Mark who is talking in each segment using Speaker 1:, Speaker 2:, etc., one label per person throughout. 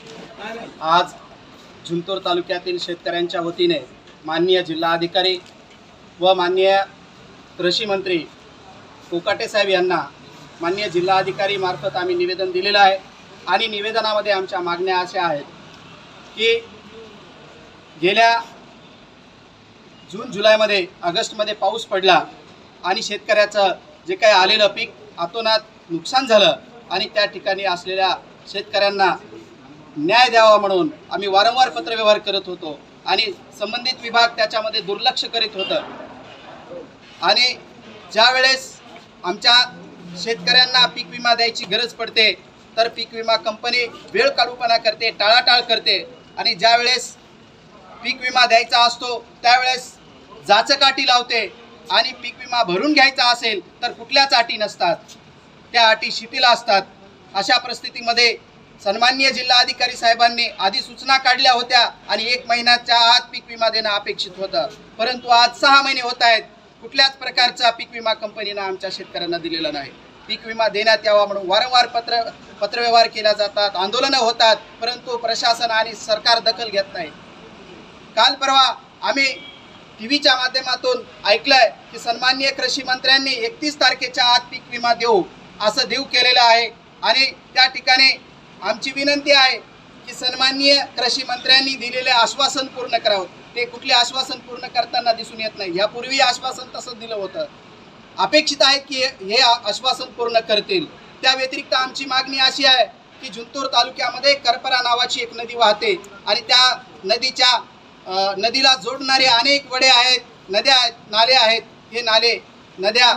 Speaker 1: आज जुंतूर तालुक्यातील शेतकऱ्यांच्या वतीने माननीय जिल्हाधिकारी व माननीय कृषी मंत्री कोकाटे साहेब यांना माननीय जिल्हाधिकारी मार्फत आम्ही निवेदन दिलेलं आहे. आणि निवेदनामध्ये आमच्या मागण्या अशा आहेत की गेल्या जून जुलैमध्ये ऑगस्टमध्ये पाऊस पडला आणि शेतकऱ्याचं जे काही आलेलं पीक आतोनात नुकसान झालं आणि त्या ठिकाणी असलेल्या शेतकऱ्यांना न्याय द्यावा म्हणून आम्ही वारंवार पत्रव्यवहार करत होतो आणि संबंधित विभाग त्याच्यामध्ये दुर्लक्ष करीत होतं. आणि ज्या वेळेस आमच्या शेतकऱ्यांना पीक विमा द्यायची गरज पडते तर पीक विमा कंपनी वेळ काढूपणा करते टाळाटाळ करते. आणि ज्या वेळेस पीक विमा द्यायचा असतो त्यावेळेस जाचकाटी लावते आणि पीक विमा भरून घ्यायचा असेल तर कुठल्याच अटी नसतात. त्या अटी शिथिल असतात. अशा परिस्थितीमध्ये सन्मान्य जिल्हाधिकारी साहेबांनी आधी सूचना काढल्या होत्या आणि एक महिन्याच्या आत पीक विमा देणं अपेक्षित होतं. परंतु आज सहा महिने होत आहेत. कुठल्याच प्रकारचा पीक विमा कंपनीनं आमच्या शेतकऱ्यांना दिलेला नाही. पीक विमा देण्यात यावा म्हणून वारंवार पत्र पत्रव्यवहार केल्या जातात आंदोलनं होतात परंतु प्रशासन आणि सरकार दखल घेत नाही. काल परवा आम्ही टी व्हीच्या माध्यमातून ऐकलंय की सन्मान्य कृषी मंत्र्यांनी एकतीस तारखेच्या आत पीक विमा देऊ असं देऊ केलेलं आहे. आणि त्या ठिकाणी आमची विनंती आहे की सन्माननीय कृषी मंत्र्यांनी दिलेले आश्वासन पूर्ण करावं. ते कुठले आश्वासन पूर्ण करताना दिसून येत नाही. यापूर्वी आश्वासन तसं दिलं होतं. अपेक्षित आहे की हे- आश्वासन पूर्ण करतील. त्या व्यतिरिक्त आमची मागणी अशी आहे की जुंतूर तालुक्यामध्ये करपरा नावाची एक नदी वाहते आणि त्या नदीच्या नदीला जोडणारे अनेक वडे आहेत नद्या आहेत नाले आहेत. हे नाले नद्या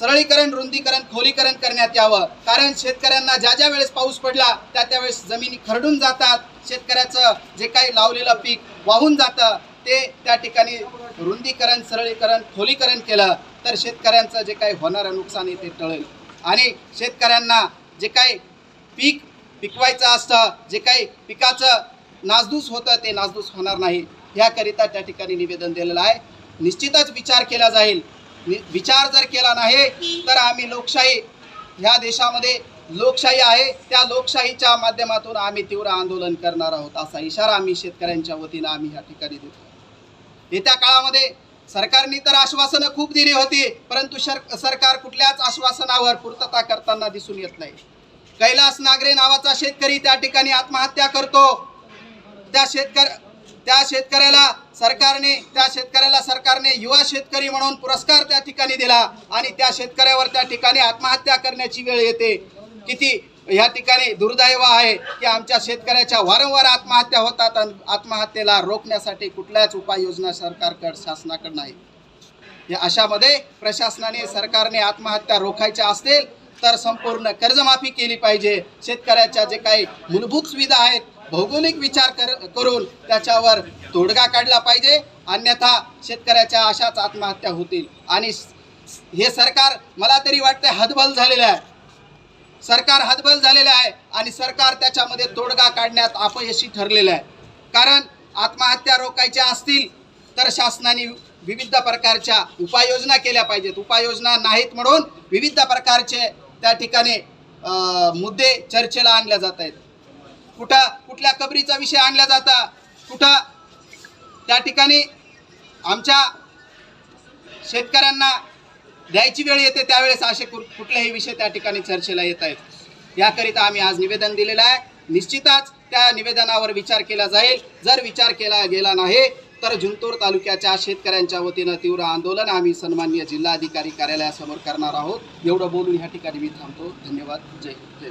Speaker 1: सरळीकरण रुंदीकरण खोलीकरण करण्यात यावं. कारण शेतकऱ्यांना ज्या ज्या वेळेस पाऊस पडला त्या त्यावेळेस जमिनी खरडून जातात. शेतकऱ्याचं जे काही लावलेलं पीक वाहून जातं ते त्या ठिकाणी रुंदीकरण सरळीकरण खोलीकरण केलं तर शेतकऱ्यांचं जे काही होणारं नुकसान आहे ते टळेल. आणि शेतकऱ्यांना जे काही पीक पिकवायचं असतं जे काही पिकाचं नासधूस होतं ते नासधूस होणार नाही. याकरिता त्या ठिकाणी निवेदन दिलेलं आहे. निश्चितच विचार केला जाईल. विचार जर केला नाही तर आम्ही लोकशाही ह्या देशामध्ये लोकशाही आहे. त्या लोकशाहीच्या माध्यमातून आम्ही तीव्र आंदोलन करणार आहोत असा इशारा आम्ही शेतकऱ्यांच्या वतीनं आम्ही या ठिकाणी देतो. येत्या काळामध्ये सरकारने तर आश्वासनं खूप दिली होती परंतु शर सरकार कुठल्याच आश्वासनावर पूर्तता करताना दिसून येत नाही. कैलास नागरे नावाचा शेतकरी त्या ठिकाणी आत्महत्या करतो. त्या शेतकर त्या शेतकऱ्याला सरकारने त्या शेतकऱ्याला सरकारने युवा शेतकरी म्हणून पुरस्कार त्या ठिकाणी दिला आणि त्या शेतकऱ्यावर त्या ठिकाणी आत्महत्या करण्याची वेळ येते. किती या ठिकाणी दुर्दैव आहे की आमच्या शेतकऱ्याच्या वारंवार आत्महत्या होतात आणि आत्महत्येला रोखण्यासाठी कुठल्याच उपाययोजना सरकारकडे शासनाकडे नाही. या अशामध्ये प्रशासनाने सरकारने आत्महत्या रोखायच्या असतील तर संपूर्ण कर्जमाफी केली पाहिजे. शेतकऱ्याच्या जे काही मूलभूत सुविधा आहेत भौगोलिक विचार कर करून त्याच्यावर तोडगा काढला पाहिजे. अन्यथा शेतकऱ्याच्या अशाच आत्महत्या होतील. आणि हे सरकार मला तरी वाटतं हतबल झालेलं आहे. सरकार हतबल झालेलं आहे आणि सरकार त्याच्यामध्ये तोडगा काढण्यात अपयशी ठरलेलं आहे. कारण आत्महत्या रोखायच्या असतील तर शासनाने विविध प्रकारच्या उपाययोजना केल्या पाहिजेत. उपाययोजना नाहीत म्हणून विविध प्रकारचे त्या ठिकाणी मुद्दे चर्चेला आणल्या जात आहेत. कुठं कुठल्या कबरीचा विषय आणला जाता? कुठं? त्या ठिकाणी आमच्या शेतकऱ्यांना द्यायची वेळ येते त्यावेळेस असे कु- कुठलेही विषय त्या ठिकाणी चर्चेला येत आहेत. याकरिता आम्ही आज निवेदन दिलेलं आहे. निश्चितच त्या निवेदनावर विचार केला जाईल. जर विचार केला गेला नाही तर जुंतूर तालुक्याच्या शेतकऱ्यांच्या वतीनं तीव्र आंदोलन आम्ही सन्मान्य जिल्हाधिकारी कार्यालयासमोर करणार आहोत. एवढं बोलून ह्या ठिकाणी मी थांबतो. धन्यवाद. जय जय